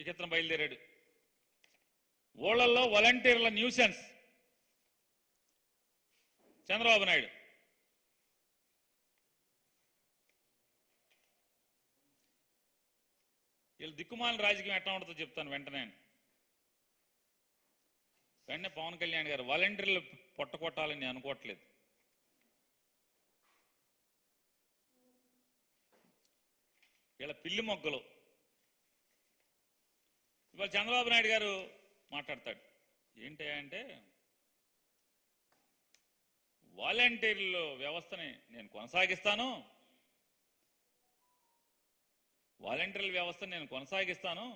ఇక బయలుదేరాడు. ఊళ్ళల్లో వాలంటీర్ల న్యూసెన్స్ చంద్రబాబు నాయుడు. వీళ్ళు దిక్కుమాలిన రాజకీయం ఎట్లా ఉంటుందో చెప్తాను వెంటనే వెంటనే పవన్ కళ్యాణ్ గారు వాలంటీర్లు పొట్టకొట్టాలని నేను అనుకోవట్లేదు. వీళ్ళ పిల్లి మొగ్గలు. ఇవాళ చంద్రబాబు నాయుడు గారు మాట్లాడతాడు. ఏంటి అంటే వాలంటీర్ల వ్యవస్థని నేను కొనసాగిస్తాను వాలంటీర్ల వ్యవస్థను నేను కొనసాగిస్తాను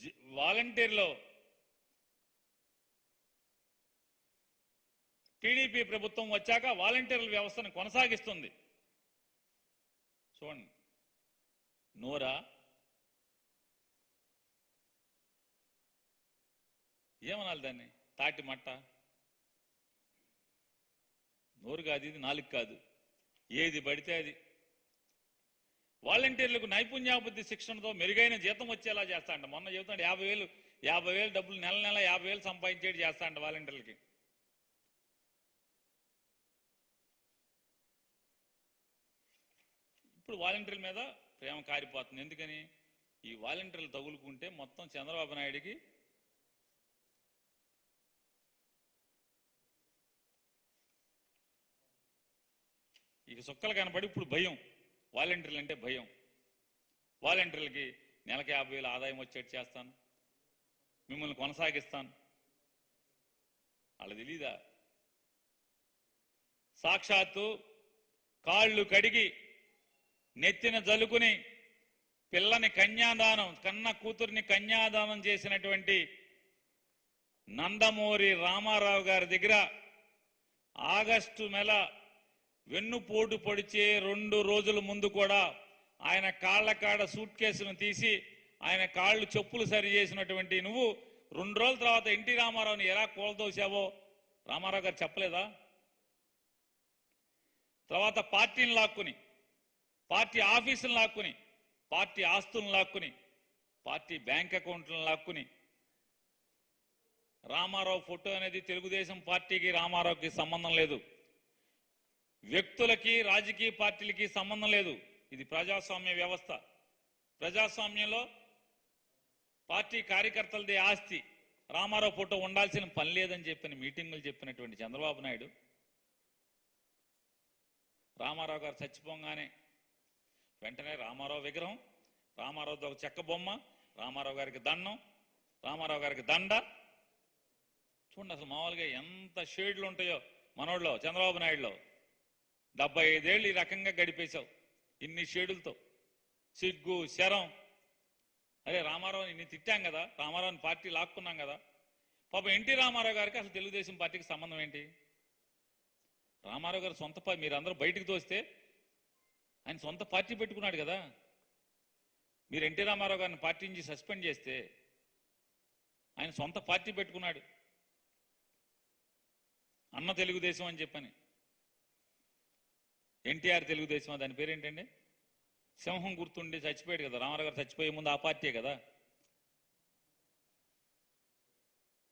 జి- వాలంటీర్లో టీడీపీ ప్రభుత్వం వచ్చాక వాలంటీర్ల వ్యవస్థను కొనసాగిస్తుంది. చూడండి. నోరా? ఏమనాలి దాన్ని? తాటి మట్ట? నోరు కాదు ఇది నాలుగు కాదు. ఏది పడితే అది. వాలంటీర్లకు నైపుణ్యాభివృద్ధి శిక్షణతో మెరుగైన జీతం వచ్చేలా చేస్తా అంట మొన్న చెబుతాడు యాభై వేలు యాభై వేలు డబ్బులు నెల నెల యాభై వేలు సంపాదించేది చేస్తా అంట వాలంటీర్లకి. ఇప్పుడు వాలంటీర్ల మీద ప్రేమ కారిపోతుంది. ఎందుకని? ఈ వాలంటీర్లు తగులుకుంటే మొత్తం చంద్రబాబు నాయుడికి ఇక సుక్కలు కనపడి ఇప్పుడు భయం. వాలంటీర్లు అంటే భయం. వాలంటీర్లకి నెలకి యాభై వేలు ఆదాయం వచ్చేట్టు చేస్తాను. మిమ్మల్ని కొనసాగిస్తాను. వాళ్ళు తెలీదా? సాక్షాత్తు కాళ్ళు కడిగి నెత్తిన జలుకుని పిల్లని కన్యాదానం కన్న కూతుర్ని కన్యాదానం చేసినటువంటి నందమూరి రామారావు గారి దగ్గర ఆగస్టు నెల వెన్నుపోటు పొడిచే రెండు రోజుల ముందు కూడా ఆయన కాళ్ళ కాడ సూట్ కేసును తీసి ఆయన కాళ్ళు చెప్పులు సరి చేసినటువంటి నువ్వు రెండు రోజుల తర్వాత ఎన్టీ రామారావుని ఎలా కూలదోసావో రామారావు గారు చెప్పలేదా? తర్వాత పార్టీని లాక్కుని పార్టీ ఆఫీసులను లాక్కుని పార్టీ ఆస్తులను లాక్కుని పార్టీ బ్యాంక్ అకౌంట్లను లాక్కుని రామారావు ఫోటో అనేది తెలుగుదేశం పార్టీకి రామారావుకి సంబంధం లేదు. వ్యక్తులకి రాజకీయ పార్టీలకి సంబంధం లేదు. ఇది ప్రజాస్వామ్య వ్యవస్థ. ప్రజాస్వామ్యంలో పార్టీ కార్యకర్తలది ఆస్తి. రామారావు ఫోటో ఉండాల్సిన పని లేదని చెప్పిన మీటింగులు చెప్పినటువంటి చంద్రబాబు నాయుడు రామారావు గారు చచ్చిపోగానే వెంటనే రామారావు విగ్రహం. రామారావు ఒక చెక్క బొమ్మ రామారావు గారికి దండం రామారావు గారికి దండ. చూడండి అసలు మామూలుగా ఎంత షేడ్లు ఉంటాయో మనోళ్ళు చంద్రబాబు నాయుడులో. డెబ్బై ఐదేళ్ళు ఈ రకంగా గడిపేశావు ఇన్ని షేడులతో. సిగ్గు శరం. అరే రామారావుని ఇన్ని తిట్టాం కదా రామారావుని పార్టీ లాక్కున్నాం కదా. పాపం ఎన్టీ రామారావు గారికి అసలు తెలుగుదేశం పార్టీకి సంబంధం ఏంటి? రామారావు గారు సొంత మీరందరూ బయటికి తోస్తే ఆయన సొంత పార్టీ పెట్టుకున్నాడు కదా. మీరు ఎన్టీ రామారావు గారిని పార్టీ నుంచి సస్పెండ్ చేస్తే ఆయన సొంత పార్టీ పెట్టుకున్నాడు. అన్న తెలుగుదేశం అని చెప్పని. ఎన్టీఆర్ తెలుగుదేశం దాని పేరేంటండి? సింహం గుర్తుండి చచ్చిపోయాడు కదా. రామారావు గారు చచ్చిపోయే ముందు ఆ పార్టీ కదా.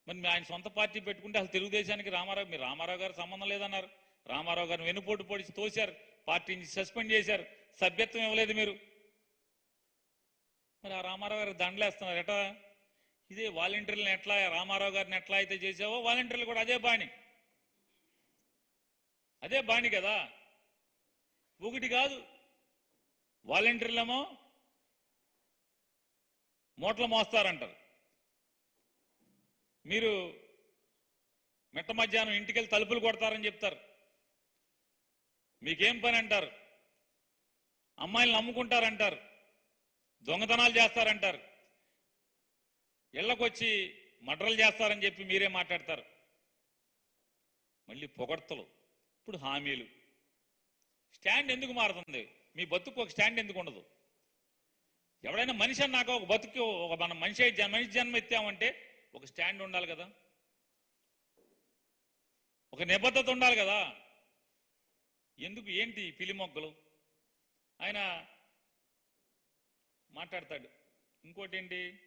మరి ఆయన సొంత పార్టీ పెట్టుకుంటే అసలు తెలుగుదేశానికి రామారావు మీరు రామారావు గారు సంబంధం లేదన్నారు. రామారావు గారిని వెనుపోటు పొడిచి తోశారు. పార్టీ నుంచి సస్పెండ్ చేశారు. సభ్యత్వం ఇవ్వలేదు మీరు. మరి ఆ రామారావు గారు దండలేస్తున్నారు. ఎట ఇదే వాలంటీర్లను ఎట్లా రామారావు గారిని ఎట్లా అయితే చేసావో వాలంటీర్లు కూడా అదే బాణి. అదే బాణి కదా. ఒకటి కాదు వాలంటీర్లేమో మూటలు మోస్తారంటారు. మీరు మెట్ట మధ్యాహ్నం ఇంటికెళ్ళి తలుపులు కొడతారని చెప్తారు. మీకేం పని అంటారు? అమ్మాయిలు నమ్ముకుంటారంటారు. దొంగతనాలు చేస్తారంటారు. ఇళ్ళకొచ్చి మడ్రలు చేస్తారని చెప్పి మీరే మాట్లాడతారు. మళ్ళీ పొగడ్తలు ఇప్పుడు హామీలు. స్టాండ్ ఎందుకు మారుతుంది? మీ బతుకు ఒక స్టాండ్ ఎందుకు ఉండదు? ఎవడైనా మనిషి అన్నాక ఒక బతుకు ఒక మన మనిషి అయి మనిషి జన్మ ఎత్తామంటే ఒక స్టాండ్ ఉండాలి కదా. ఒక నిబద్ధత ఉండాలి కదా. ఎందుకు ఏంటి పిలి మొగ్గలు? ఆయన మాట్లాడతాడు. ఇంకోటి ఏంటి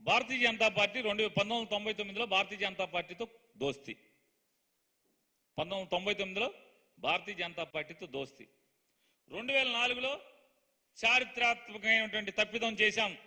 భారతీయ జనతా పార్టీ రెండు పంతొమ్మిది వందల తొంభై తొమ్మిదిలో భారతీయ జనతా పార్టీతో దోస్తి. పంతొమ్మిది వందల తొంభై తొమ్మిదిలో భారతీయ జనతా పార్టీతో దోస్తి. రెండు వేల నాలుగులో చారిత్రాత్మకమైనటువంటి తప్పిదం చేశాం.